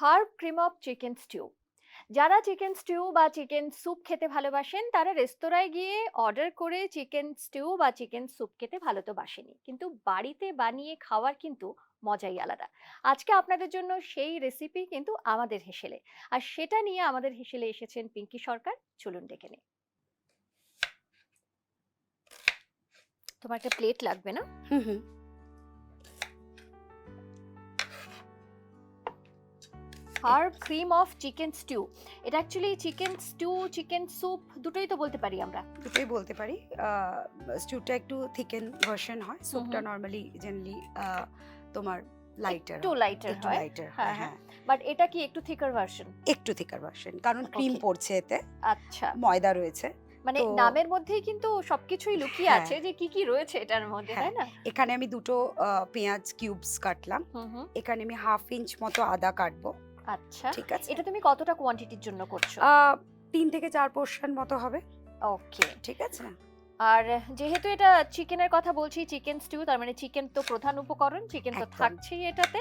Herb cream of chicken stew. যারা chicken stew বা chicken soup খেতে ভালোবাসেন, তারা রেস্তোরাঁয় গিয়ে অর্ডার করে চিকেন স্টিউ বা চিকেন স্যুপ খেতে ভালো তো বাসেনি। কিন্তু বাড়িতে বানিয়ে খাওয়ার কিন্তু মজাই আলাদা। আজকে আপনাদের জন্য সেই রেসিপি কিন্তু আমাদের হেসেলে। আর সেটা নিয়ে আমাদের হেসেলে এসেছেন পিঙ্কি সরকার। চলুন ডেকে নে তোমার একটা প্লেট লাগবে না? হুম হুম। Herb cream of chicken stew এটা actually chicken stew chicken soup দুটোই তো বলতে পারি আমরা। দুটোই বলতে পারি। স্টুটা একটু থিকেন ভার্সন হয়। স্যুপটা নর্মালি জেনারেলি তোমার লাইটার একটু লাইটার হয়। লাইটার হ্যাঁ, হ্যাঁ বাট এটা কি একটু থিকার ভার্সন একটু থিকার ভার্সন কারণ ক্রিম পড়ছে এতে। আচ্ছা। ময়দা রয়েছে। মানে নামের মধ্যেই কিন্তু সবকিছুই লুকিয়ে হ্যাঁ। আছে যে কি কি রয়েছে এটার মধ্যে তাই না? এখানে আমি দুটো পেঁয়াজ কিউবস কাটলাম। এখানে আমি হাফ ইঞ্চ মতো আদা কাটবো। আচ্ছা ঠিক আছে। এটা তুমি কতটা কোয়ান্টিটির জন্য করছ? তিন থেকে চার পোর্শন মতো হবে। ওকে ঠিক আছে। আর যেহেতু এটা চিকেনের কথা বলছি চিকেন স্টিউ তার মানে চিকেন তো প্রধান উপকরণ চিকেন তো থাকছেই এটাতে।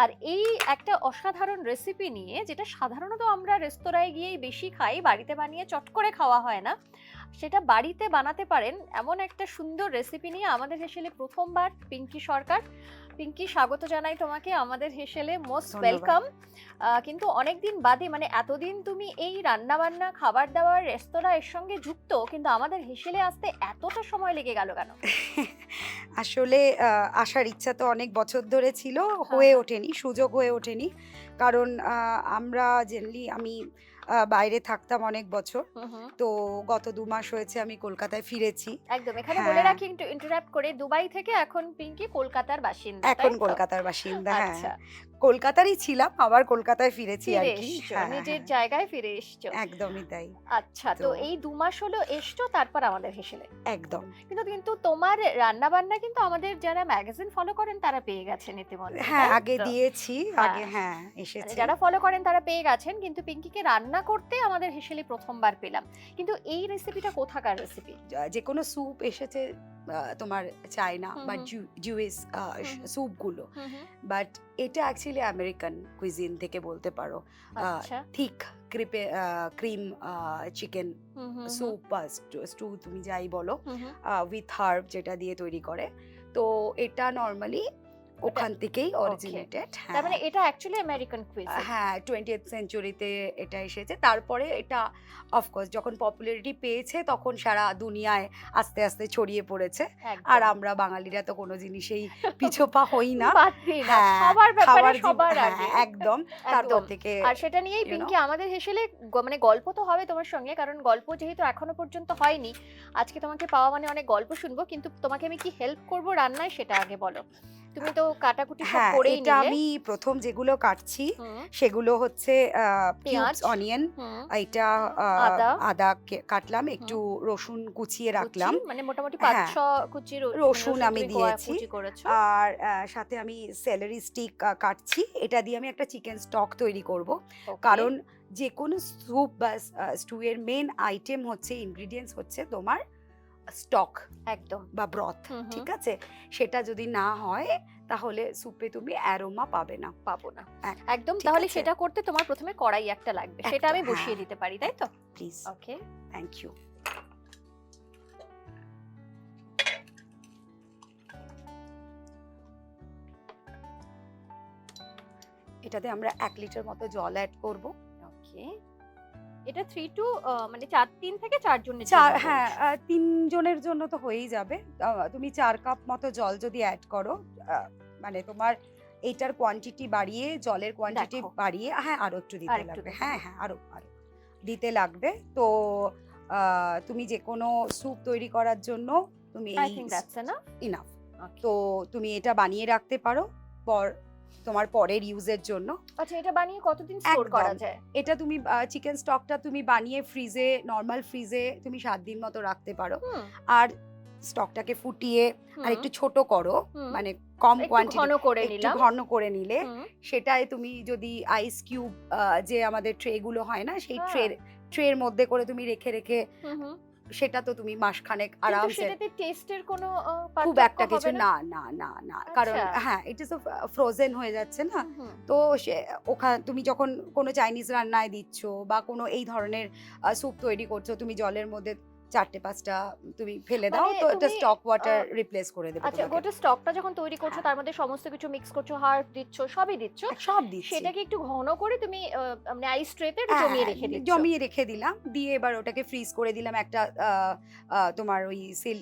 আর এই একটা অসাধারণ রেসিপি নিয়ে যেটা সাধারণত আমরা রেস্তোরাঁয় গিয়েই বেশি খাই বাড়িতে বানিয়ে চট করে খাওয়া হয় না সেটা বাড়িতে বানাতে পারেন এমন একটা সুন্দর রেসিপি নিয়ে আমাদের হেসেলে প্রথমবার পিঙ্কি সরকার পিঙ্কি স্বাগত জানাই তোমাকে আমাদের হেসেলে মোস্ট ওয়েলকাম কিন্তু অনেকদিন বাদে মানে এতদিন তুমি এই রান্না বান্না খাবার দাবার রেস্তোরাঁ এর সঙ্গে যুক্ত কিন্তু আমাদের হেসেলে আসতে এতটা সময় লেগে গেল কেন? আসলে আসার ইচ্ছা তো অনেক বছর ধরে ছিল হয়ে। হ্যাঁ। ওঠেনি সুযোগ হয়ে ওঠেনি। কারণ আমরা জেনারেলি আমি বাইরে থাকতাম অনেক বছর। তো গত দু মাস হয়েছে আমি কলকাতায় ফিরেছি। একদম এখানে বলে হ্যাঁ। রাখি একটু ইন্টারাপ্ট করে দুবাই থেকে এখন পিঙ্কি কলকাতার বাসিন্দা এখন কলকাতার বাসিন্দা হ্যাঁ। আচ্ছা। কলকাতারই ছিলাম আবার কলকাতায় ফিরেছি আর কি। হ্যাঁ, নিজের জায়গায় ফিরে এসছো। একদমই তাই। আচ্ছা তো এই দু মাস হলো এসছো তারপর আমাদের হেসেলে। একদম। কিন্তু কিন্তু তোমার রান্না বান্না কিন্তু আমাদের যারা ম্যাগাজিন ফলো করেন তারা পেয়ে গেছেন ইতিমধ্যে হ্যাঁ আগে দিয়েছি আগে হ্যাঁ। হ্যাঁ মানে এসেছি। যারা ফলো করেন তারা পেয়ে গেছেন কিন্তু পিঙ্কিকে রান্না করতে আমাদের হেসেলে প্রথমবার পেলাম। কিন্তু এই রেসিপিটা কোথাকার রেসিপি যে কোনো স্যুপ এসেছে তোমার চায়না বা জুইস। স্যুপগুলো বাট এটা অ্যাকচুয়ালি আমেরিকান কুইজিন থেকে বলতে পারো। থিক ক্রিপে ক্রিম চিকেন স্যুপ বা স্টু তুমি যাই বলো। উইথ হার্ব যেটা দিয়ে তৈরি করে। তো এটা নর্মালি ওখান থেকেই অরিজিনেটেড তার মানে এটা অ্যাকচুয়ালি আমেরিকান কুইজিন হ্যাঁ টোয়েন্টি সেঞ্চুরিতে এটা এসেছে। তারপরে এটা অফকোর্স যখন পপুলারিটি পেয়েছে তখন সারা দুনিয়ায় আস্তে আস্তে ছড়িয়ে পড়েছে। আর আমরা বাঙালিরা তো কোনো জিনিসেই পিছোপা হই না। না। হ্যাঁ, খাবার ব্যাপারে সবার হ্যাঁ, আগে। একদম। তারপর থেকে আর সেটা নিয়েই পিঙ্কি আমাদের হেসেলে মানে গল্প তো হবে তোমার সঙ্গে কারণ গল্প যেহেতু এখনও পর্যন্ত হয়নি আজকে তোমাকে পাওয়া মানে অনেক গল্প শুনব কিন্তু তোমাকে আমি কি হেল্প করব রান্নায় সেটা আগে বলো। তুমি তো কাটাকুটি সব হ্যাঁ করেই এটা নিলে। আমি প্রথম যেগুলো কাটছি হুম, সেগুলো হচ্ছে পেঁয়াজ, অনিয়ন হুম, এটা আহ, আদা। আদা কে- কাটলাম একটু রসুন কুচিয়ে রাখলাম। কুচি, মানে মোটামুটি পাঁচ হ্যাঁ। ছ কুচি র- রসুন আমি তুমি দিয়েছি। কুচি করেছ। আর আহ, সাথে আমি স্যালারি স্টিক কাটছি। এটা দিয়ে আমি একটা চিকেন স্টক তৈরি করব। Okay, কারণ যে কোনো স্যুপ বা স্টু এর মেন আইটেম হচ্ছে ইনগ্রিডিয়েন্টস হচ্ছে তোমার স্টক একদম। বা ব্রথ ঠিক আছে? সেটা যদি না হয় তাহলে সুপে তুমি অ্যারোমা পাবে না। পাবো না। একদম তাহলে সেটা করতে তোমার প্রথমে কড়াই একটা লাগবে। সেটা আমি বসিয়ে হ্যাঁ। দিতে পারি তাই তো? প্লিজ ওকে থ্যাংক ইউ এটাতে আমরা এক লিটার মতো জল অ্যাড করব। ওকে এটা থ্রি টু মানে চার তিন থেকে চার জনের চার হ্যাঁ তিনজনের জন্য তো হয়েই যাবে। তুমি চার কাপ মতো জল যদি অ্যাড করো মানে তোমার এইটার কোয়ান্টিটি বাড়িয়ে জলের কোয়ান্টিটি বাড়িয়ে হ্যাঁ আরও একটু দিতে লাগবে। হ্যাঁ হ্যাঁ আরও আরও দিতে লাগবে। তো তুমি যে কোনো স্যুপ তৈরি করার জন্য তুমি. ইনাফ তো তুমি এটা বানিয়ে রাখতে পারো। পর তোমার পরের ইউজের জন্য। আচ্ছা এটা বানিয়ে কতদিন স্টোর করা যায়? এটা তুমি চিকেন স্টকটা তুমি বানিয়ে ফ্রিজে নর্মাল ফ্রিজে তুমি সাত দিন মতো রাখতে পারো। আর স্টকটাকে ফুটিয়ে আর একটু ছোট করো মানে কম কোয়ান্টিটি ঘন করে একটু নিলাম। ঘন করে নিলে সেটাই তুমি যদি আইস কিউব যে আমাদের ট্রে গুলো হয় না সেই হ্যাঁ। ট্রে ট্রের মধ্যে করে তুমি রেখে রেখে। সেটা তো তুমি মাসখানেক খানেক আরামসে সেটাতে টেস্টের কোনো খুব একটা কিছু না না না না কারণ আচ্ছা। হ্যাঁ ইট ইজ ফ্রোজেন হয়ে যাচ্ছে না। তো সে ওখানে তুমি যখন কোনো চাইনিজ রান্নায় দিচ্ছ বা কোনো এই ধরনের স্যুপ তৈরি করছ তুমি জলের মধ্যে চারটে পাঁচটা তুমি ফেলে দাও মানে তো এটা স্টক ওয়াটার রিপ্লেস করে দেবে আচ্ছা। গোটা স্টকটা যখন তৈরি করছ হ্যাঁ। তার মধ্যে সমস্ত কিছু মিক্স করছ হার্ব দিচ্ছ সবই দিচ্ছ সব দিচ্ছি সেটাকে একটু ঘন করে তুমি মানে আইস ট্রেতে হ্যাঁ, জমিয়ে হ্যাঁ, রেখে দিচ্ছ জমিয়ে রেখে দিলাম দিয়ে এবার ওটাকে ফ্রিজ করে দিলাম একটা তোমার ওই সিল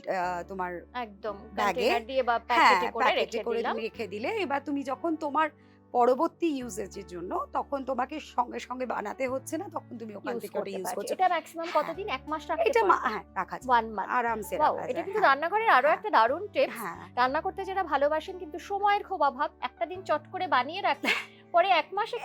তোমার একদম ব্যাগে, দিয়ে বা হ্যাঁ প্যাকেটে করে রেখে দিলে এবার তুমি যখন তোমার পরবর্তী ইউজেজের জন্য তখন তোমাকে সঙ্গে সঙ্গে বানাতে হচ্ছে না তখন তুমি ওখান থেকে ওটা ইউজ করছ এটা ম্যাক্সিমাম। কতদিন? এক মাস রাখতে এটা হ্যাঁ রাখা যায়। ওয়ান মান্থ আরামসে রাখা এটা কিন্তু। রান্নাঘরের আরও হ্যাঁ। একটা দারুণ টিপস হ্যাঁ। রান্না করতে যারা ভালোবাসেন কিন্তু সময়ের খুব অভাব একটা দিন চট করে বানিয়ে রাখলে পরে এক মাসে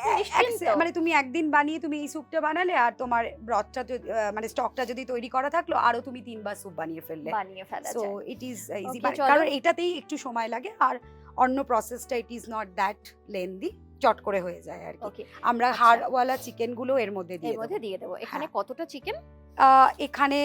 মানে তুমি একদিন বানিয়ে তুমি এই স্যুপটা বানালে আর তোমার ব্রথটা যদি- মানে স্টকটা যদি তৈরি করা থাকল আরও তুমি তিনবার স্যুপ বানিয়ে ফেললে। বানিয়ে ফেলা সো ইট ইজ ইজি কারণ এটাতেই একটু সময় লাগে আর অন্য প্রসেসটা it is not that lengthy চট করে হয়ে যায় আর কি। আমরা আচ্ছা। হাড়ওয়ালা চিকেনগুলো এর মধ্যে দিয়ে মধ্যে। দিয়ে দেবো। এখানে হ্যাঁ। কতটা চিকেন এখানে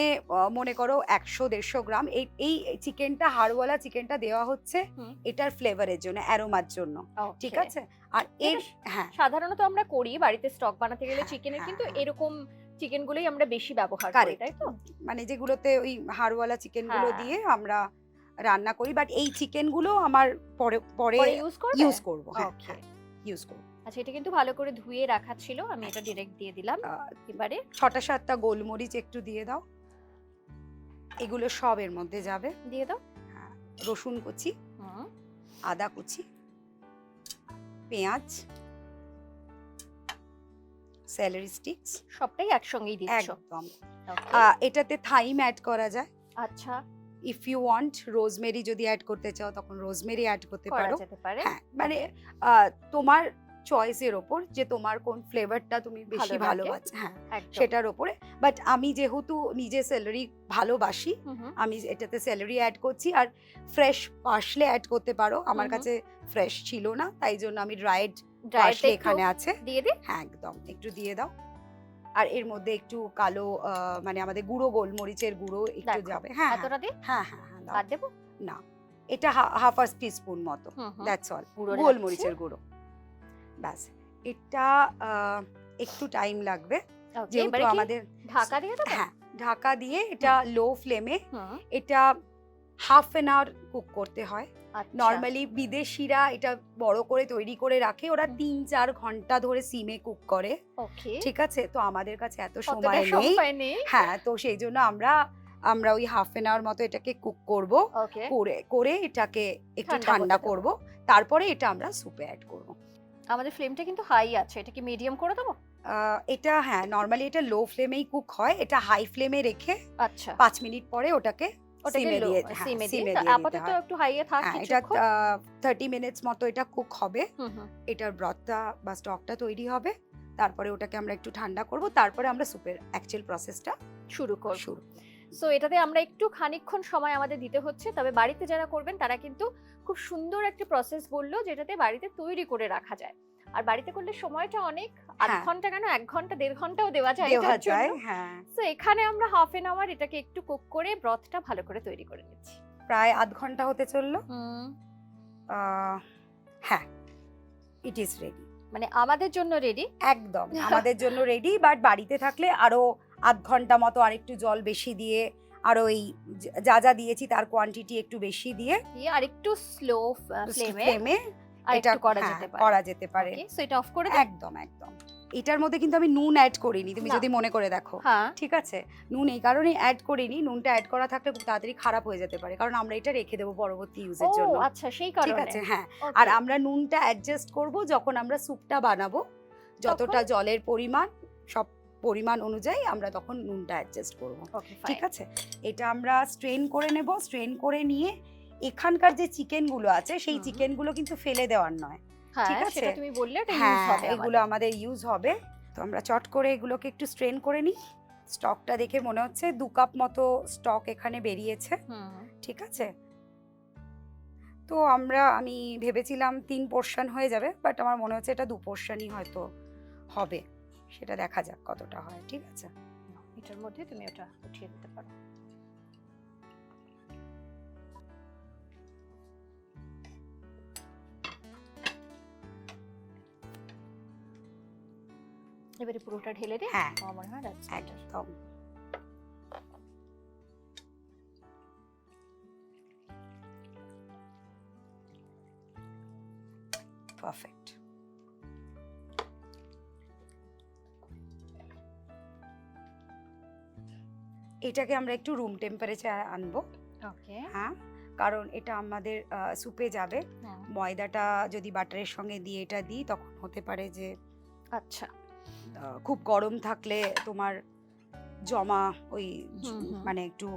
মনে করো একশো দেড়শো গ্রাম। এই এই চিকেনটা হাড়ওয়ালা চিকেনটা দেওয়া হচ্ছে এটার ফ্লেভারের জন্য অ্যারোমার জন্য। ঠিক আছে? আর এর হ্যাঁ। সাধারণত আমরা করি বাড়িতে স্টক বানাতে গেলে চিকেনের হ্যাঁ, কিন্তু হ্যাঁ। এরকম চিকেন গুলোই আমরা বেশি ব্যবহার করি তাই তো? মানে যেগুলোতে ওই হাড়ওয়ালা চিকেনগুলো হ্যাঁ। দিয়ে আমরা রান্না করি বাট এই চিকেনগুলো আমার পরে পরে ইউজ করবে? ইউজ করব ওকে ইউজ করব। আচ্ছা এটা কিন্তু ভালো করে ধুয়ে রাখা ছিল আমি এটা ডিরেক্ট দিয়ে দিলাম। এবারে? ছটা সাতটা গোলমরিচ একটু দিয়ে দাও। এগুলো সব এর মধ্যে যাবে। দিয়ে দাও। হ্যাঁ, রসুন কুচি আদা কুচি পেঁয়াজ স্যালারি স্টিক্স সবটাই একসঙ্গেই দিচ্ছ? একদম। এটাতে থাইম অ্যাড করা যায়। আচ্ছা। ইফ ইউ ওয়ান্ট রোজমেরি যদি অ্যাড করতে চাও তখন রোজমেরি অ্যাড করতে করা পারো। হ্যাঁ মানে তোমার চয়েসের ওপর যে তোমার কোন ফ্লেভারটা তুমি বেশি ভালোবাসো হ্যাঁ সেটার ওপরে। বাট আমি যেহেতু নিজে স্যালারি ভালোবাসি আমি এটাতে স্যালারি অ্যাড করছি। আর ফ্রেশ পার্সলে অ্যাড করতে পারো। আমার। কাছে ফ্রেশ ছিল না তাই জন্য আমি ড্রাইড পার্সলে এখানে আছে। দিয়ে দিই? হ্যাঁ একদম। একটু দিয়ে দাও। আর এর মধ্যে একটু কালো মানে আমাদের গুঁড়ো গোলমরিচের গুঁড়ো একটু যাবে। হ্যাঁ হ্যাঁ। এতটা দিই হ্যাঁ হ্যাঁ হ্যাঁ দাও। দেবো? না এটা হাফ আর স্পুন মতো দ্যাটস অল গোলমরিচের গুঁড়ো। ব্যাস এটা একটু টাইম লাগবে। যেহেতু আমাদের ঢাকা দিয়ে হ্যাঁ ঢাকা দিয়ে এটা লো ফ্লেমে এটা হাফ এন আওয়ার কুক করতে হয়। নর্মালি বিদেশিরা এটা বড় করে তৈরি করে রাখে ওরা তিন চার ঘণ্টা ধরে সিমে কুক করে। ঠিক আছে? তো আমাদের কাছে এত সময় নেই। হ্যাঁ তো সেই জন্য আমরা আমরা ওই হাফ এন আওয়ার মতো এটাকে কুক করব। করে করে এটাকে একটু ঠান্ডা করব। তারপরে এটা আমরা সুপে অ্যাড করব। আমাদের ফ্লেমটা কিন্তু হাই আছে। এটা কি মিডিয়াম করে দেবো? এটা হ্যাঁ নর্মালি এটা লো ফ্লেমেই কুক হয়। এটা হাই ফ্লেমে রেখে আচ্ছা। পাঁচ মিনিট পরে ওটাকে সিমে দিয়ে সিমে সিমে দিয়ে দিয়ে আপাতত একটু হাইয়ে থাক এটা কিছুক্ষণ। থার্টি মিনিটস মতো এটা কুক হবে। হুম হুম। এটার ব্রথটা বা স্টকটা তৈরি হবে। তারপরে ওটাকে আমরা একটু ঠান্ডা করব। তারপরে আমরা সুপের অ্যাকচুয়াল প্রসেসটা শুরু করব। শুরু সো এটাতে আমরা একটু খানিকক্ষণ সময় আমাদের দিতে হচ্ছে। তবে বাড়িতে যারা করবেন তারা কিন্তু খুব সুন্দর একটা প্রসেস বলল যেটাতে বাড়িতে তৈরি করে রাখা যায়। আর বাড়িতে করলে সময়টা অনেক আধ হ্যাঁ। ঘণ্টা কেন এক ঘণ্টা দেড় ঘন্টাও দেওয়া যায় দেওয়া যায় হ্যাঁ। সো এখানে আমরা হাফ এন আওয়ার এটাকে একটু কুক করে ব্রথটা ভালো করে তৈরি করে নিচ্ছি। প্রায় আধ ঘণ্টা হতে চলল। হ্যাঁ ইট ইজ রেডি মানে আমাদের জন্য রেডি একদম আমাদের জন্য রেডি বাট বাড়িতে থাকলে আরও আধ ঘণ্টা মতো আরেকটু জল বেশি দিয়ে আরও এই যা- যা দিয়েছি তার কোয়ান্টিটি একটু বেশি দিয়ে আর একটু স্লো ফ্লেমে এটা করা হ্যাঁ, যেতে পারে। করা যেতে পারে। সো এটা অফ করে একদম একদম। এটার মধ্যে কিন্তু আমি নুন অ্যাড করিনি তুমি যদি মনে করে দেখো। হ্যাঁ। ঠিক আছে? নুন এই কারণে অ্যাড করিনি নুনটা অ্যাড করা থাকলে খুব তাড়াতাড়ি খারাপ হয়ে যেতে পারে কারণ আমরা এটা রেখে দেবো পরবর্তী ইউজের জন্য। আচ্ছা সেই কারণে। ঠিক আছে? হ্যাঁ। আর আমরা নুনটা অ্যাডজাস্ট করব যখন আমরা স্যুপটা বানাবো। যতটা জলের পরিমাণ সব পরিমাণ অনুযায়ী আমরা তখন নুনটা অ্যাডজাস্ট করব। ঠিক আছে? এটা আমরা স্ট্রেন করে নেব। স্ট্রেন করে নিয়ে এখানকার যে চিকেনগুলো আছে সেই। চিকেনগুলো কিন্তু ফেলে দেওয়ার নয়। হ্যাঁ ঠিক আছে? তুমি বললে হ্যাঁ এগুলো আমাদের। ইউজ হবে। তো আমরা চট করে এগুলোকে একটু স্ট্রেন করে নিই। স্টকটা দেখে মনে হচ্ছে দু কাপ মতো স্টক এখানে বেরিয়েছে। ঠিক আছে? তো আমরা আমি ভেবেছিলাম তিন পোর্শন হয়ে যাবে বাট আমার মনে হচ্ছে এটা দু পোর্শনই হয়তো হবে। সেটা দেখা যাক কতটা হয় ঠিক আছে? এটার মধ্যে তুমি ওটা উঠিয়ে দিতে পারো। এবারে পুরোটা ঢেলে দিই হ্যাঁ। আমার মনে হয় একদম। পারফেক্ট এটাকে আমরা একটু রুম টেম্পারেচার আনব। ওকে হ্যাঁ? কারণ এটা আমাদের সুপে যাবে। হ্যাঁ। ময়দাটা যদি বাটারের সঙ্গে দিয়ে এটা দিই তখন হতে পারে যে আচ্ছা। খুব গরম থাকলে তোমার জমা ওই। মানে একটু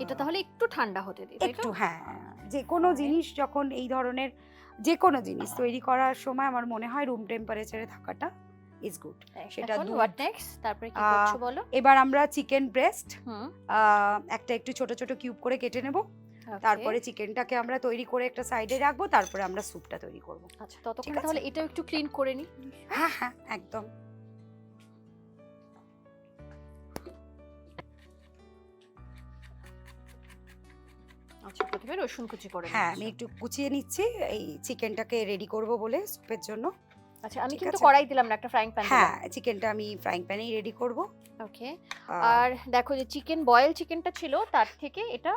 এটা তাহলে একটু ঠান্ডা হতে দিই একটু হ্যাঁ যে কোনো জিনিস যখন এই ধরনের যে কোনো জিনিস তৈরি করার সময় আমার মনে হয় রুম টেম্পারেচারে থাকাটা ইজ গুড সেটা হোয়াট নেক্সট তারপরে কি করছ বলো? এবার আমরা চিকেন ব্রেস্ট একটা একটু ছোট ছোট কিউব করে কেটে নেব। তারপরে চিকেনটাকে আমরা তৈরি করে একটা সাইডে রাখব তারপরে আমরা স্যুপটা তৈরি করব। আচ্ছা ততক্ষণ তাহলে এটাও একটু ক্লিন করে নি? হ্যাঁ হ্যাঁ একদম। আচ্ছা প্রথমে রসুন কুচি করে হ্যাঁ আমি একটু কুচিয়ে নিচ্ছি। এই চিকেনটাকে রেডি করব বলে স্যুপের জন্য। আচ্ছা আমি কিন্তু কড়াই দিলাম না একটা ফ্রাইং প্যান হ্যাঁ চিকেনটা আমি ফ্রাইং প্যানেই রেডি করব। ওকে আর দেখো যে চিকেন বয়েল চিকেনটা ছিল তার থেকে এটা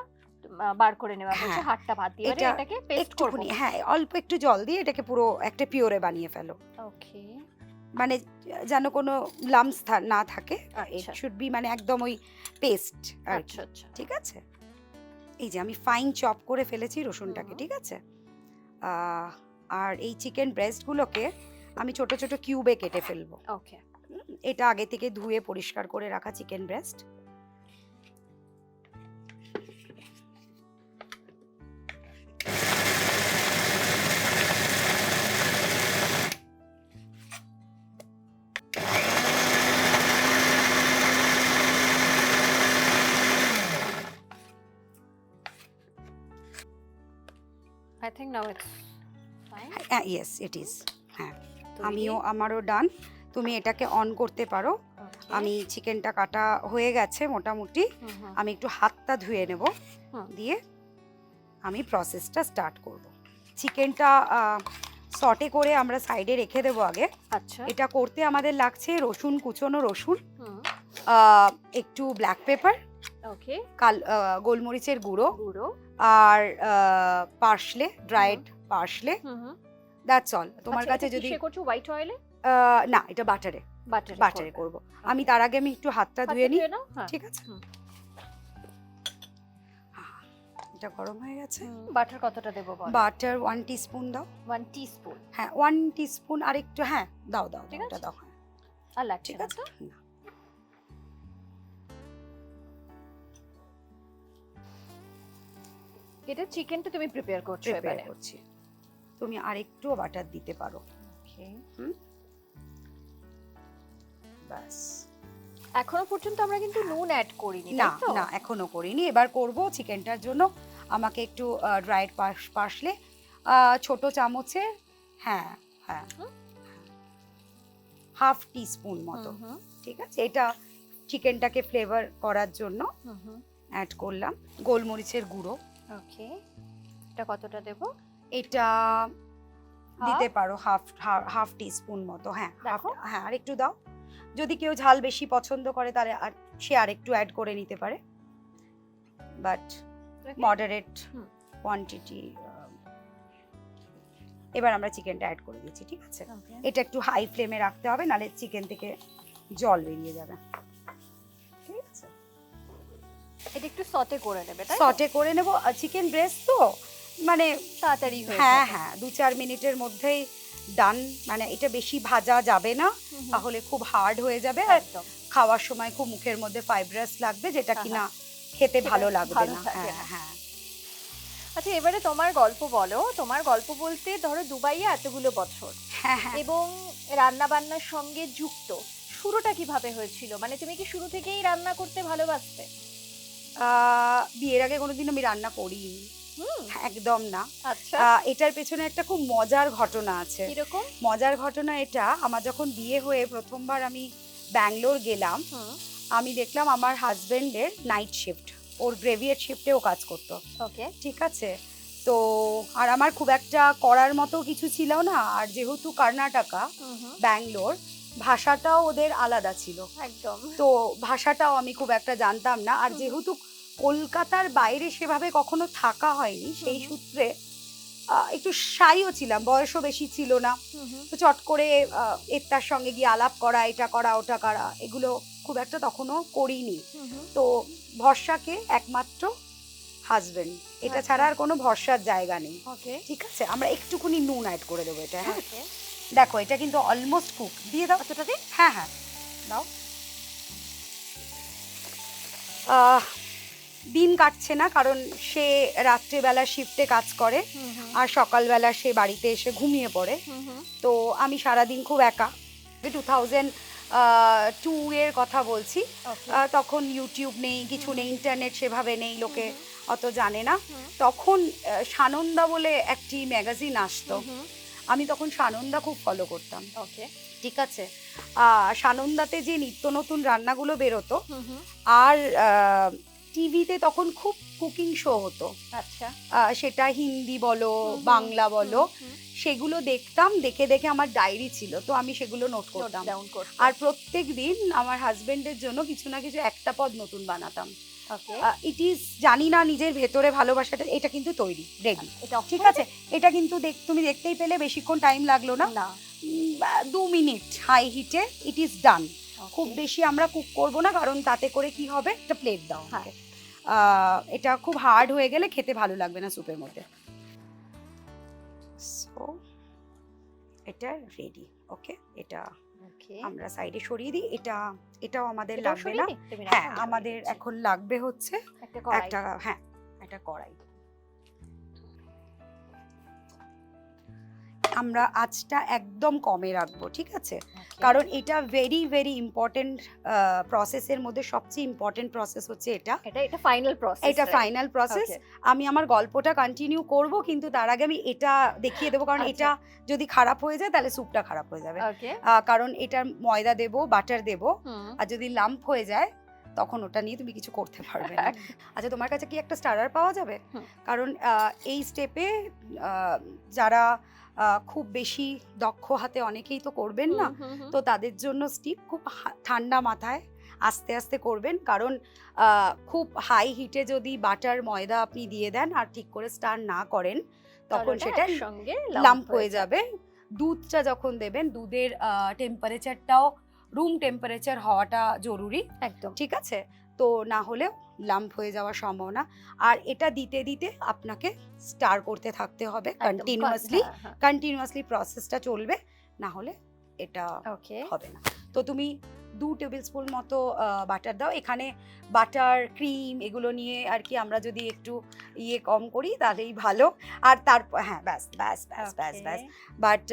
বার করে নেওয়া হয়েছে হ্যাঁ, হাড়টা বাদ দিয়ে। এটাকে পেস্ট করব। হ্যাঁ অল্প একটু জল দিয়ে এটাকে পুরো একটা পিওরে বানিয়ে ফেলো। ওকে মানে যেন কোনো লামস না থাকে। ইট। শুড বি মানে একদম ওই পেস্ট আচ্ছা আচ্ছা। ঠিক আছে? এই যে আমি ফাইন চপ করে ফেলেছি রসুনটাকে ঠিক আছে? আর এই চিকেন ব্রেস্টগুলোকে আমি ছোট ছোট কিউবে কেটে ফেলব। ওকে এটা আগে থেকে ধুয়ে পরিষ্কার করে রাখা chicken breast I think now it's fine yes it is হ্যাঁ আমিও আমারও ডান তুমি এটাকে অন করতে পারো। আমি চিকেনটা কাটা হয়ে গেছে মোটামুটি। আমি একটু হাতটা ধুয়ে নেব। দিয়ে আমি প্রসেসটা স্টার্ট করব। চিকেনটা সটে করে আমরা সাইডে রেখে দেবো আগে। আচ্ছা। এটা করতে আমাদের লাগছে রসুন কুচনো রসুন। একটু ব্ল্যাক পেপার ওকে কাল গোলমরিচের গুঁড়ো। গুঁড়ো। আর পার্সলে ড্রাইড পার্সলে। হুম হুম। দ্যাটস অল তোমার আচ্ছা, কাছে যদি করছ হোয়াইট অয়েলে না এটা বাটারে বাটারে বাটারে করব। আমি তার আগে আমি একটু হাতটা ধুয়ে নিই। ঠিক আছে। এটা গরম হয়ে গেছে। বাটার কতটা দেবো বল? বাটার ওয়ান টিস্পুন দাও। ওয়ান টিস্পুন হ্যাঁ ওয়ান টিস্পুন আর একটু হ্যাঁ দাও দাও ঠিক দাও, আছে? দাও হ্যাঁ। আর লাগছে ঠিক আছে? না। এটা চিকেনটা তুমি প্রিপেয়ার করছ প্রিপেয়ার এবারে। করছি। তুমি আর একটু বাটার দিতে পারো। Okay. ব্যাস। এখনও পর্যন্ত আমরা কিন্তু নুন অ্যাড করিনি না তাই তো? না এখনও করিনি। এবার করব চিকেনটার জন্য। আমাকে একটু ড্রাইড পাসলে ছোট চামচের হ্যাঁ হ্যাঁ হুম। হাফ টিস্পুন মতো। হুম হুম, ঠিক আছে? এটা চিকেনটাকে ফ্লেভার করার জন্য হুম হুম। অ্যাড করলাম। গোলমরিচের গুঁড়ো। ওকে এটা কতটা দেব? এটা দিতে পারো হাফ হাফ টিস্পুন মতো হ্যাঁ হ্যাঁ আর একটু দাও। যদি কেউ ঝাল বেশি পছন্দ করে তাহলে আর সে আর একটু অ্যাড করে নিতে পারে। বাট মডারেট কোয়ান্টিটি এবার আমরা চিকেনটা অ্যাড করে দিচ্ছি ঠিক আছে? এটা একটু হাই ফ্লেমে রাখতে হবে নাহলে চিকেন থেকে জল বেরিয়ে যাবে। এটা একটু সতে করে নেবে তাই সটে করে নেব। চিকেন ব্রেস্ট তো মানে তাড়াতাড়ি হ্যাঁ হ্যাঁ দু চার মিনিটের মধ্যেই ডান মানে এটা বেশি ভাজা যাবে না তাহলে খুব হার্ড হয়ে যাবে। আর খাওয়ার সময় খুব মুখের মধ্যে ফাইব্রাস লাগবে যেটা হ্যাঁ, কিনা খেতে খেতে ভালো লাগবে না। হ্যাঁ হ্যাঁ। আচ্ছা এবারে তোমার গল্প বলো। তোমার গল্প বলতে ধরো দুবাইয়ে এতগুলো বছর। হ্যাঁ হ্যাঁ। এবং রান্না বান্নার সঙ্গে যুক্ত। শুরুটা কীভাবে হয়েছিল? মানে তুমি কি শুরু থেকেই রান্না করতে ভালোবাসতে? বিয়ের আগে কোনোদিন আমি রান্না করিনি। একদম না। আচ্ছা। এটার পেছনে একটা খুব মজার ঘটনা আছে। মজার ঘটনা এটা আমার যখন বিয়ে হয়ে প্রথমবার আমি ব্যাঙ্গালোর গেলাম আমি দেখলাম আমার হাজবেন্ডের নাইট শিফট। ওর গ্রেভিয়েট শিফটেও কাজ করতো। ওকে। ঠিক আছে? তো আর আমার খুব একটা করার মতো কিছু ছিল না। আর যেহেতু কর্ণাটকা ব্যাঙ্গালোর ভাষাটাও ওদের আলাদা ছিল। একদম। তো ভাষাটাও আমি খুব একটা জানতাম না। আর যেহেতু কলকাতার বাইরে সেভাবে কখনো থাকা হয়নি সেই সূত্রে একটু সাইও ছিলাম বয়সও বেশি ছিল না। তো চট করে আহ, এর তার সঙ্গে গিয়ে আলাপ করা এটা করা ওটা করা এগুলো খুব একটা তখনও করিনি। তো ভরসাকে একমাত্র হাজবেন্ড এটা আচ্ছা। ছাড়া আর কোনো ভরসার জায়গা নেই। ঠিক আছে? আমরা একটুখানি নুন অ্যাড করে দেবো এটা হ্যাঁ? দেখো এটা কিন্তু অলমোস্ট কুক দিয়ে দাও দিই হ্যাঁ হ্যাঁ। দাও। দিন কাটছে না কারণ সে রাত্রেবেলা শিফটে কাজ করে। আর সকালবেলা সে বাড়িতে এসে ঘুমিয়ে পড়ে। তো আমি সারাদিন খুব একা। টু থাউজেন্ড টু এর কথা বলছি। তখন ইউটিউব নেই কিছু নেই ইন্টারনেট সেভাবে নেই লোকে অত জানে না। তখন সানন্দা বলে একটি ম্যাগাজিন আসতো। আমি তখন সানন্দা খুব ফলো করতাম ওকে ঠিক আছে সানন্দাতে যে নিত্য নতুন রান্নাগুলো বেরোতো। আর টিভিতে তখন খুব কুকিং শো হতো আচ্ছা সেটা হিন্দি বলো। বাংলা বলো। সেগুলো দেখতাম দেখে দেখে আমার ডায়েরি ছিল তো আমি সেগুলো নোট করতাম আর প্রত্যেক দিন আমার হাজবেন্ডের জন্য কিছু না কিছু একটা পদ নতুন বানাতাম ইট ইজ জানি না নিজের ভেতরে ভালোবাসাটা এটা কিন্তু তৈরি রেডি এটা ঠিক আছে? এটা কিন্তু দেখ তুমি দেখতেই পেলে বেশিক্ষণ টাইম লাগল না। না। দু মিনিট হাই হিটে ইট ইজ ডান খুব বেশি আমরা কুক করব না কারণ তাতে করে কি হবে? একটা প্লেট দাও হ্যাঁ। এটা খুব হার্ড হয়ে গেলে খেতে ভালো লাগবে না স্যুপের মধ্যে। সো এটা রেডি ওকে এটা. আমরা সাইডে সরিয়ে দিই। এটা এটাও আমাদের লাগবে না? হ্যাঁ আমাদের এখন লাগবে হচ্ছে। একটা হ্যাঁ একটা কড়াই। আমরা আঁচটা একদম কমে রাখব ঠিক আছে? কারণ এটা ভেরি ভেরি ইম্পর্টেন্ট প্রসেসের মধ্যে সবচেয়ে ইম্পর্টেন্ট প্রসেস হচ্ছে এটা। এটা এটা ফাইনাল প্রসেস এটা ফাইনাল প্রসেস আমি আমার গল্পটা কন্টিনিউ করব কিন্তু তার আগে আমি এটা দেখিয়ে দেবো কারণ আচ্ছা। এটা যদি খারাপ হয়ে যায় তাহলে স্যুপটা খারাপ হয়ে যাবে। কারণ এটার ময়দা দেবো বাটার দেবো। আর যদি লাম্প হয়ে যায় তখন ওটা নিয়ে তুমি কিছু করতে পারবে না। আচ্ছা তোমার কাছে কি একটা স্টারার পাওয়া যাবে? কারণ এই স্টেপে যারা খুব বেশি দক্ষ হাতে অনেকেই তো করবেন না। তো তাদের জন্য স্টিপ খুব ঠান্ডা মাথায় আস্তে আস্তে করবেন। কারণ খুব হাই হিটে যদি বাটার ময়দা আপনি দিয়ে দেন আর ঠিক করে স্টার না করেন তখন সেটা একসঙ্গে লাম্প হয়ে যাবে। দুধটা যখন দেবেন দুধের টেম্পারেচারটাও রুম টেম্পারেচার হওয়াটা জরুরি। একদম। ঠিক আছে? তো না হলেও লাম্প হয়ে যাওয়ার সম্ভাবনা। আর এটা দিতে দিতে আপনাকে স্টার করতে থাকতে হবে কন্টিনিউয়াসলি কন্টিনিউয়াসলি প্রসেসটা চলবে না হলে এটা হবে না। তো তুমি দু টেবিল স্পুন মতো বাটার দাও। এখানে বাটার ক্রিম এগুলো নিয়ে আর কি আমরা যদি একটু ইয়ে কম করি তাহলেই ভালো। আর তারপর হ্যাঁ ব্যাস ব্যাস ব্যাস ব্যাস ব্যাস। বাট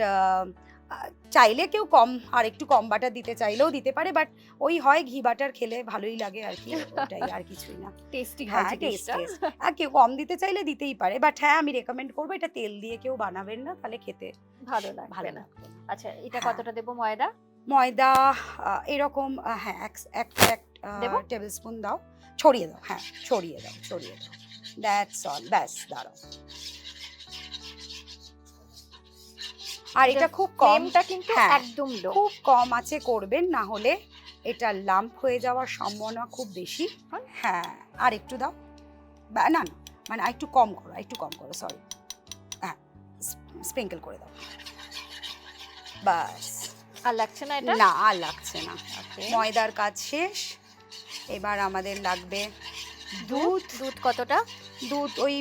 চাইলে কেউ কম আর একটু কম বাটার দিতে চাইলেও দিতে পারে বাট ওই হয় ঘি বাটার খেলে ভালোই লাগে আর কি ওটাই আর কিছুই না। টেস্টি হ্যাঁ টেস্ট টেস্ট আর কেউ কম দিতে চাইলে দিতেই পারে বাট হ্যাঁ আমি রেকমেন্ড করব এটা তেল দিয়ে কেউ বানাবেন না তাহলে খেতে ভালো লাগবে ভালো না। আচ্ছা এটা হ্যাঁ। কতটা দেবো ময়দা? ময়দা এরকম হ্যাঁ এক এক এক টেবিল স্পুন দাও। ছড়িয়ে দাও হ্যাঁ ছড়িয়ে দাও ছড়িয়ে দাও। দ্যাটস অল ব্যাস দাঁড়াও। আর এটা খুব কমটা কিন্তু হ্যাঁ, একদম লো খুব কম আছে করবেন না হলে এটা লাম্প হয়ে যাওয়ার সম্ভাবনা খুব বেশি। হ্যাঁ আর একটু দাও। না না মানে একটু কম করো একটু কম করো সরি হ্যাঁ স্প্রিঙ্কেল করে দাও। বাস। আর লাগছে না এটা? না আর লাগছে না। ময়দার কাজ শেষ। এবার আমাদের লাগবে দুধ। দুধ কতটা? দুধ ওই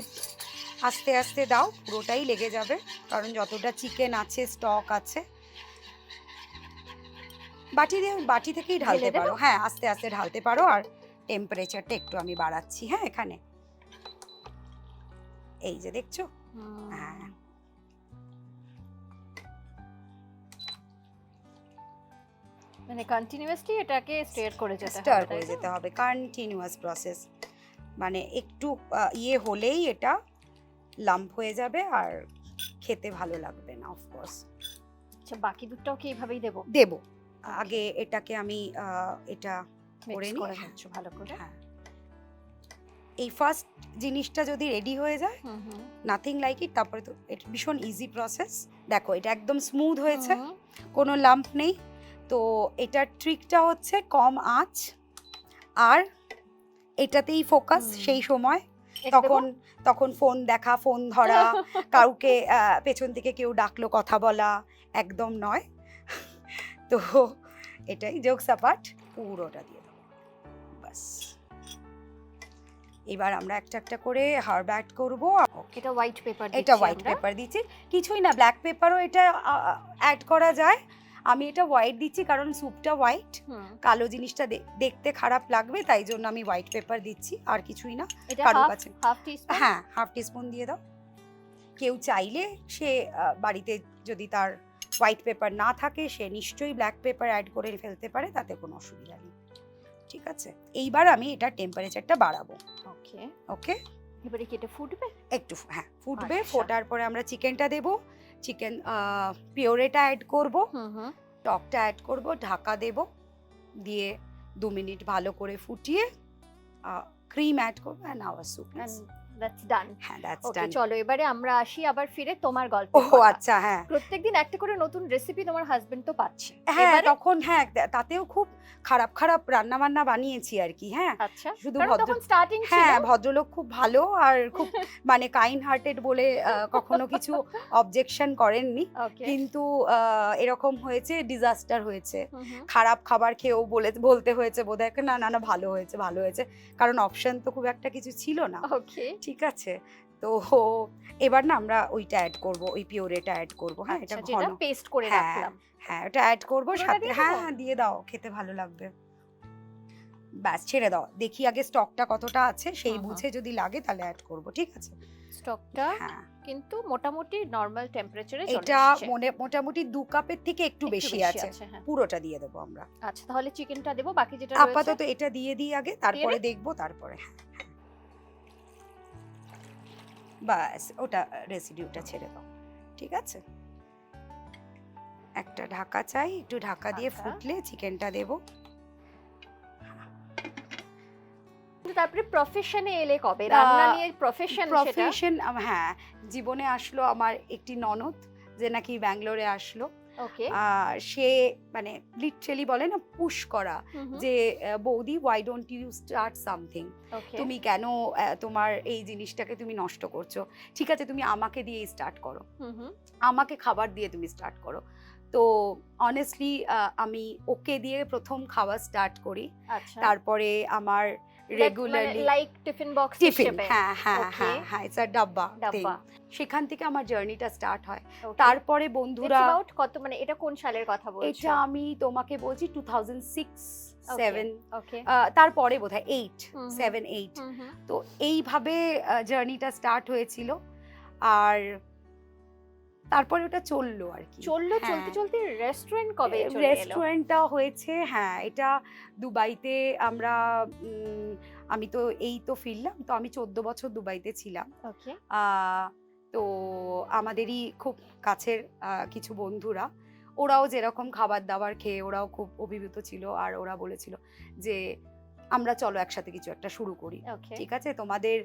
আস্তে আস্তে দাও পুরোটাই লেগে যাবে। কারণ যতটা চিকেন আছে স্টক আছে। বাটি দিয়ে বাটি থেকেই ঢালতে পারো। হ্যাঁ আস্তে আস্তে ঢালতে পারো। আর টেম্পারেচারটা একটু আমি বাড়াচ্ছি হ্যাঁ এখানে। এই যে দেখছ? হ্যাঁ। মানে কন্টিনিউয়াসলি এটাকে স্টেয়ার করে যেতে হবে স্টার করে যেতে হবে কন্টিনিউয়াস প্রসেস মানে একটু ইয়ে হলেই এটা লাম্প হয়ে যাবে আর খেতে ভালো লাগবে না অফকোর্স আচ্ছা বাকি দুধটাও কি এইভাবেই দেবো? দেব। আগে এটাকে আমি এটা করে নিই, হ্যাঁ। ভালো করে? হ্যাঁ। এই ফার্স্ট জিনিসটা যদি রেডি হয়ে যায়। নাথিং লাইক ইট তারপরে তো এটা ভীষণ ইজি প্রসেস দেখো এটা একদম স্মুথ হয়েছে কোনো লাম্প নেই। তো এটার ট্রিকটা হচ্ছে কম আঁচ আর এটাতেই ফোকাস সেই সময়? তখন তখন ফোন দেখা ফোন ধরা কাউকে পেছন থেকে কেউ ডাকলো কথা বলা একদম নয়। তো এটাই জোকস অ্যাপার্ট পুরোটা দিয়ে দেবো। বাস এবার আমরা একটা একটা করে হার্ব অ্যাড করব। এটা হোয়াইট পেপার এটা হোয়াইট পেপার দিচ্ছি। কিছুই না ব্ল্যাক পেপারও এটা অ্যাড করা যায়। আমি এটা হোয়াইট দিচ্ছি কারণ স্যুপটা হোয়াইট কালো জিনিসটা দেখতে খারাপ লাগবে তাই জন্য আমি হোয়াইট পেপার দিচ্ছি আর কিছুই না। কারও কাছে। হ্যাঁ হাফ টিস্পুন দিয়ে দাও। কেউ চাইলে সে বাড়িতে যদি তার হোয়াইট পেপার না থাকে সে নিশ্চয়ই ব্ল্যাক পেপার অ্যাড করে ফেলতে পারে তাতে কোনো অসুবিধা নেই। ঠিক আছে? এইবার আমি এটা টেম্পারেচারটা বাড়াবো। ওকে ওকে এবারে কি এটা ফুটবে? একটু হ্যাঁ ফুটবে আচ্ছা। ফোটার পরে আমরা চিকেনটা দেব। চিকেন পিওরেটা অ্যাড করব। টকটা অ্যাড করব ঢাকা দেব। দিয়ে দু মিনিট ভালো করে ফুটিয়ে ক্রিম অ্যাড করব and our soup that's done হ্যাঁ দ্যাটস ডান চলো এবারে আমরা আসি আবার ফিরে তোমার গল্প ও আচ্ছা হ্যাঁ। প্রত্যেকদিন একটা করে নতুন রেসিপি তোমার হাজবেন্ড তো পাচ্ছে। হ্যাঁ তখন হ্যাঁ তাতেও খুব খারাপ খারাপ রান্না বান্না বানিয়েছি আর কি হ্যাঁ। আচ্ছা শুধু তখন স্টার্টিং হ্যাঁ ভদ্রলোক খুব ভালো আর খুব মানে কাইন্ড হার্টেড বলে কখনো কিছু অবজেকশন করেননি। কিন্তু আহ, এরকম হয়েছে ডিজাস্টার হয়েছে। খারাপ খাবার খেয়েও বলে বলতে হয়েছে বোধ হয় না না না ভালো হয়েছে ভালো হয়েছে। কারণ অপশন তো খুব একটা কিছু ছিল না। ওকে ঠিক আছে। তো এবার না আমরা ওইটা অ্যাড করব ওই পিওরেটা অ্যাড করব হ্যাঁ এটা আচ্ছা ঘন। পেস্ট করে হ্যাঁ, রাখলাম। হ্যাঁ ওটা অ্যাড করব সাথে হ্যাঁ হ্যাঁ দিয়ে দাও খেতে ভালো লাগবে। ব্যাস ছেড়ে দাও। দেখি আগে স্টকটা কতটা আছে সেই। বুঝে যদি লাগে তাহলে অ্যাড করব ঠিক আছে? স্টকটা হ্যাঁ। কিন্তু মোটামুটি নরমাল টেম্পারেচারে এটা মনে মোটামুটি দু কাপের থেকে একটু বেশি আছে। হ্যাঁ। পুরোটা দিয়ে দেবো আমরা। আচ্ছা তাহলে চিকেনটা দেবো বাকি যেটা আপাতত এটা দিয়ে দিই আগে তারপরে দেখব তারপরে হ্যাঁ। বাস ওটা রেসিডিউটা ছেড়ে দাও। ঠিক আছে? একটা ঢাকা চাই একটু ঢাকা দিয়ে ফুটলে চিকেনটা দেব। তারপরে প্রফেশনে এলে কবে? রান্না নিয়ে প্রফেশন প্রফেশন হ্যাঁ। জীবনে আসলো আমার একটি ননদ যে নাকি ব্যাঙ্গালোরে আসলো। সে মানে লিটারেলি বলে না পুশ করা যে বৌদি why don't you start something তুমি কেন তোমার এই জিনিসটাকে তুমি নষ্ট করছ? ঠিক আছে তুমি আমাকে দিয়ে স্টার্ট করো। আমাকে খাবার দিয়ে তুমি স্টার্ট করো। তো অনেস্টলি আমি ওকে দিয়ে প্রথম খাওয়া স্টার্ট করি। আচ্ছা। তারপরে আমার regularly like tiffin box tiffin হ্যাঁ হ্যাঁ হ্যাঁ হ্যাঁ ইটস আ ডাব্বা ডাব্বা. সেখান থেকে আমার জার্নিটা স্টার্ট হয়। তারপরে বন্ধুরা about কত মানে এটা কোন সালের কথা বলছো? এটা আমি তোমাকে বলছি two thousand six Okay. Seven okay তারপরে বোধ হয় এইট হুম হুম। সেভেন এইট তো এইভাবে জার্নিটা স্টার্ট হয়েছিল। আর তারপরে ওটা চলল আর কি। চলল চলতে হ্যাঁ। চলতে রেস্টুরেন্ট কবে রেস্টুরেন্টটা হয়েছে হ্যাঁ এটা দুবাইতে আমরা আমি তো এই তো ফিরলাম তো আমি চোদ্দ বছর দুবাইতে ছিলাম। তো আমাদেরই খুব কাছের কিছু বন্ধুরা ওরাও যেরকম খাবার দাবার খেয়ে ওরাও খুব অভিভূত ছিল আর ওরা বলেছিল যে আমরা চলো একসাথে কিছু একটা শুরু করি। ঠিক আছে? তোমাদের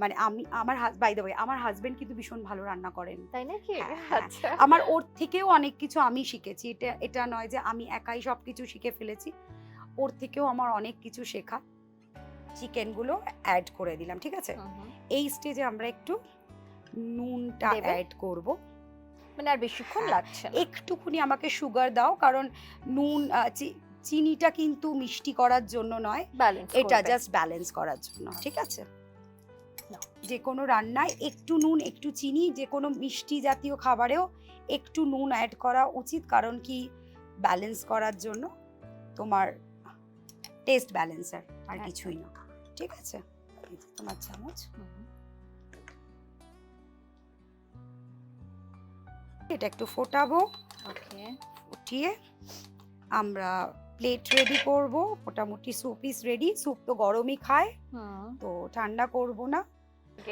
মানে আমি আমার বাই দ্য ওয়ে আমার হাজবেন্ড কিন্তু ভীষণ ভালো রান্না করেন। তাই নাকি? হ্যাঁ, হ্যাঁ। আচ্ছা। আমার ওর থেকেও অনেক কিছু আমি শিখেছি। এটা এটা নয় যে আমি একাই সব কিছু শিখে ফেলেছি। ওর থেকেও আমার অনেক কিছু শেখা। চিকেনগুলো অ্যাড করে দিলাম ঠিক আছে। এই স্টেজে আমরা একটু নুনটা অ্যাড করব। মানে আর বেশিক্ষণ হ্যাঁ, লাগছে না। একটুখানি আমাকে সুগার দাও কারণ নুন চিনিটা কিন্তু মিষ্টি করার জন্য নয় এটা জাস্ট ব্যালেন্স করার জন্য ঠিক আছে? যে কোনো রান্নায় একটু নুন একটু চিনি যে কোনো মিষ্টি জাতীয় খাবারেও একটু নুন অ্যাড করা উচিত কারণ কি ব্যালেন্স করার জন্য তোমার টেস্ট ব্যালেন্সার আর। কিছুই না ঠিক আছে? তোমার চামচ। এটা একটু ফোটাবো। ওকে ফুটিয়ে আমরা প্লেট রেডি করব মোটামুটি স্যুপ ইস রেডি স্যুপ তো গরমই খায় তো ঠান্ডা করব না।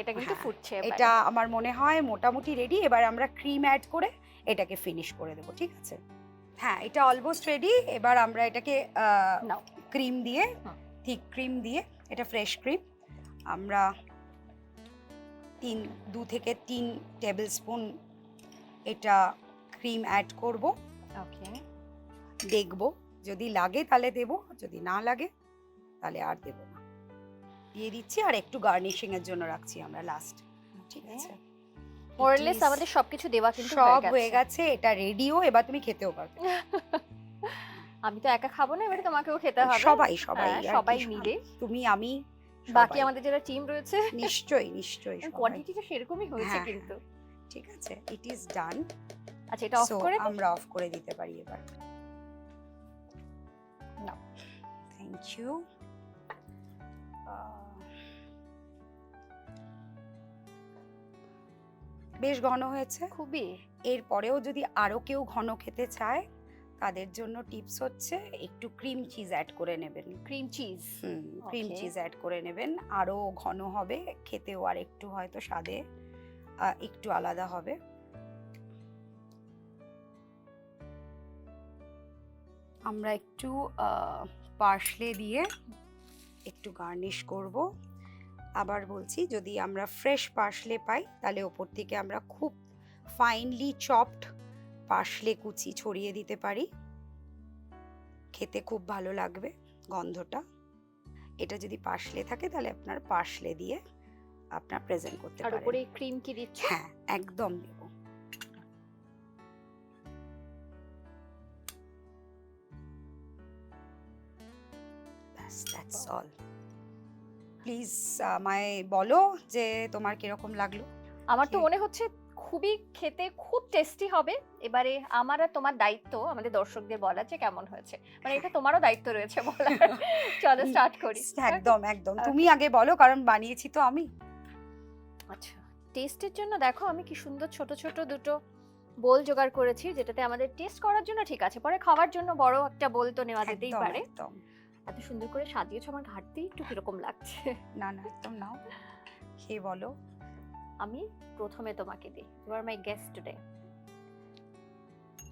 এটা কিন্তু হ্যাঁ, ফুটছে এটা আমার মনে হয় মোটামুটি রেডি এবার আমরা ক্রিম অ্যাড করে এটাকে ফিনিশ করে দেবো ঠিক আছে? হ্যাঁ এটা অলমোস্ট রেডি এবার আমরা এটাকে। ক্রিম দিয়ে। থিক ক্রিম দিয়ে এটা ফ্রেশ ক্রিম আমরা তিন দু থেকে তিন টেবিল স্পুন এটা ক্রিম অ্যাড করব। ওকে দেখব। যদি লাগে তাহলে দেব যদি না লাগে তাহলে আর দেব না। দিয়ে দিচ্ছি আর একটু গার্নিশিং এর জন্য রাখছি আমরা লাস্ট ঠিক আছে? মোরলেস আমাদের সবকিছু দেওয়া কিন্তু সব হয়ে গেছে। এটা রেডিও এবার তুমি খেতেও পারবে। আমি তো একা খাব না এবারে তোমাকেও খেতে হবে। সবাই সবাই হ্যাঁ, সবাই মিলে। তুমি আমি বাকি আমাদের যারা টিম রয়েছে। নিশ্চয়ই নিশ্চয়ই। কোয়ান্টিটিটা সেরকমই হয়েছে হ্যাঁ, কিন্তু। ঠিক আছে ইট ইজ ডান আচ্ছা এটা অফ করে আমরা অফ করে দিতে পারি এবার। নাও। থ্যাংক ইউ বেশ ঘন হয়েছে। খুবই। এরপরেও যদি আরও কেউ ঘন খেতে চায় তাদের জন্য টিপস হচ্ছে একটু ক্রিম চিজ অ্যাড করে নেবেন। Cream cheese? হুম ক্রিম চিজ অ্যাড করে নেবেন। আরও ঘন হবে খেতেও আর একটু হয়তো স্বাদে একটু আলাদা হবে। আমরা একটু পার্সলে দিয়ে একটু গার্নিশ করব। আবার বলছি যদি আমরা ফ্রেশ পার্সলে পাই তাহলে ওপর থেকে আমরা খুব ফাইনলি চপড পার্সলে কুচি ছড়িয়ে দিতে পারি। খেতে খুব ভালো লাগবে গন্ধটা। এটা যদি পার্সলে থাকে তাহলে আপনার পার্সলে দিয়ে আপনার প্রেজেন্ট করতে আর পারেন। উপরে ক্রিম কি দিচ্ছ? হ্যাঁ একদম। দেব দ্যাটস অল প্লিজ আমায় বলো যে তোমার কীরকম লাগল। আমার তো. মনে হচ্ছে খুবই খেতে খুব টেস্টি হবে। এবারে আমার আর তোমার দায়িত্ব আমাদের দর্শকদের বলা যে কেমন হয়েছে। মানে এটা তোমারও দায়িত্ব রয়েছে বলার। চলো স্টার্ট করি। একদম একদম। তুমি আগে বলো কারণ বানিয়েছি তো আমি। আচ্ছা টেস্টের জন্য দেখো আমি কি সুন্দর ছোট ছোট দুটো বোল জোগাড় করেছি যেটাতে আমাদের টেস্ট করার জন্য ঠিক আছে। পরে খাওয়ার জন্য বড় একটা বোল তো নেওয়া যেতেই পারে। একদম। এত সুন্দর করে সাজিয়েছো আমার ঘাটতেই একটু কীরকম লাগছে? না না একদম নাও। খেয়ে বলো? আমি প্রথমে তোমাকে দিই। You are my guest today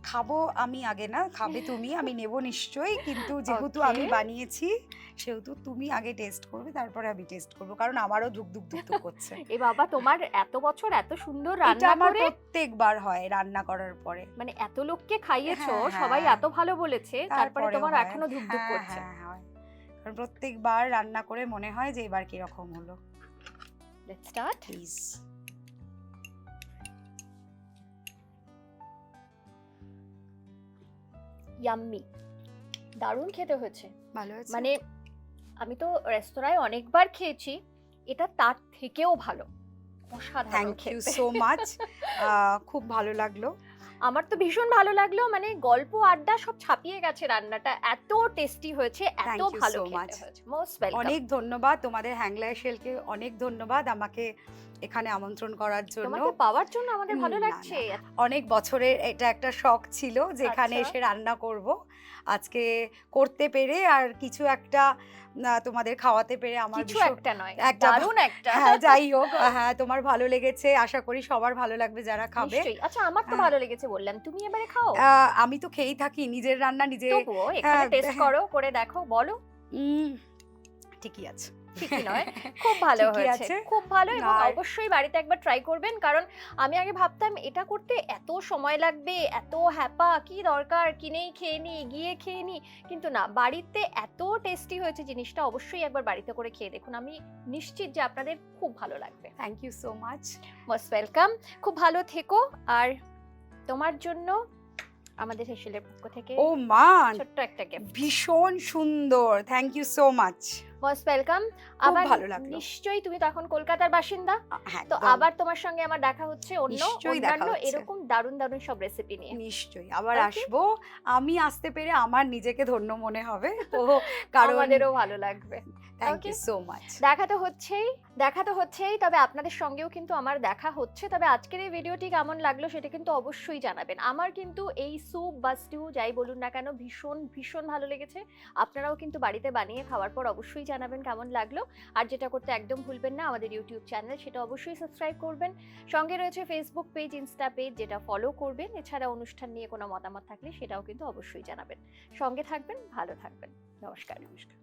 খাব আমি আগে না? খাবে তুমি আমি নেব নিশ্চয়ই কিন্তু যেহেতু আমি বানিয়েছি সেহেতু তুমি আগে টেস্ট করবে তারপরে আমি টেস্ট করব কারণ আমারও ধুক ধুক ধুক ধুক করছে। এ বাবা তোমার এত বছর এত সুন্দর রান্না আমার প্রত্যেকবার হয় রান্না করার পরে। মানে এত লোককে খাইয়েছো হ্যাঁ, সবাই হ্যাঁ। এত ভালো বলেছে তারপরে তোমার এখনও হ্যাঁ, করছে। হ্যাঁ, হয়। কারণ প্রত্যেকবার রান্না করে মনে হয় যে এবার কীরকম হলো। লেটস স্টার্ট প্লিজ ইয়াম্মি দারুণ খেতে হয়েছে। ভালো হয়েছে? মানে আমি তো রেস্তোরাঁয় অনেকবার খেয়েছি এটা তার থেকেও ভালো। অসাধারণ থ্যাংক ইউ সো মাচ খুব ভালো লাগল। আমার তো ভীষণ ভালো লাগল। মানে গল্প আড্ডা সব ছাপিয়ে গেছে রান্নাটা। এত টেস্টি হয়েছে এত ভালো অনেক ধন্যবাদ তোমাদের হ্যাংলাই শেলকে অনেক ধন্যবাদ আমাকে এখানে আমন্ত্রণ করার জন্য। তোমাকে পাওয়ার জন্য আমাদের ভালো লাগছে। অনেক বছরের এটা একটা শখ ছিল যেখানে আচ্ছা। এসে রান্না করব। আজকে করতে পেরে আর কিছু একটা তোমাদের খাওয়াতে পেরে আমার কিছু একটা নয় একটা- দারুণ একটা। হ্যাঁ যাই হোক হ্যাঁ তোমার ভালো লেগেছে আশা করি সবার ভালো লাগবে যারা খাবে। আচ্ছা আমার তো হ্যাঁ। ভালো লেগেছে বললাম তুমি এবারে খাও? আমি তো খেয়েই থাকি নিজের রান্না নিজে তবুও এখানে হ্যাঁ, টেস্ট হ্যাঁ। করো করে দেখো বলো। ঠিকই আছে। ঠিকই নয়। খুব ভালো হয়েছে। খুব ভালো এবং অবশ্যই বাড়িতে একবার ট্রাই করবেন। কারণ আমি আগে ভাবতাম এটা করতে এত সময় লাগবে এত হ্যাপা কি দরকার? কিনেই খেয়ে নি গিয়ে খেয়ে নি। কিন্তু না বাড়িতে এত টেস্টি হয়েছে জিনিসটা অবশ্যই একবার বাড়িতে করে খেয়ে দেখুন। আমি নিশ্চিত যে আপনাদের খুব ভালো লাগবে। Thank you so much most welcome খুব ভালো থেকো। আর তোমার জন্য আমাদের হেসেলের পক্ষ থেকে ও মান ছোট্ট একটা গিফট ভীষণ সুন্দর। Thank you so much most welcome আবার ভালো লাগল। নিশ্চয়ই তুমি তো এখন কলকাতার বাসিন্দা। হ্যাঁ তো আবার তোমার সঙ্গে আমার দেখা হচ্ছে অন্য অন্যান্য এরকম দারুণ দারুণ সব রেসিপি নিয়ে। নিশ্চয়ই আবার আসব। আমি আসতে পেরে আমার নিজেকে ধন্য মনে হবে। তো কারণ আমাদেরও ভালো লাগবে। থ্যাংক ইউ সো মাচ দেখা তো হচ্ছেই দেখা তো হচ্ছেই তবে আপনাদের সঙ্গেও কিন্তু আমার দেখা হচ্ছে। তবে আজকের এই ভিডিওটি কেমন লাগল সেটা কিন্তু অবশ্যই জানাবেন। আমার কিন্তু এই স্যুপ বা স্টিউ যাই বলুন না কেন ভীষণ ভীষণ ভালো লেগেছে। আপনারাও কিন্তু বাড়িতে বানিয়ে খাওয়ার পর অবশ্যই জানাবেন কেমন লাগল। আর যেটা করতে একদম ভুলবেন না, আমাদের ইউটিউব চ্যানেল সেটা অবশ্যই সাবস্ক্রাইব করবেন। সঙ্গে রয়েছে ফেসবুক পেজ ইনস্টা পেজ যেটা ফলো করবেন। এছাড়া অনুষ্ঠান নিয়ে কোনো মতামত থাকলে সেটাও কিন্তু অবশ্যই জানাবেন। সঙ্গে থাকবেন, ভালো থাকবেন। নমস্কার। নমস্কার।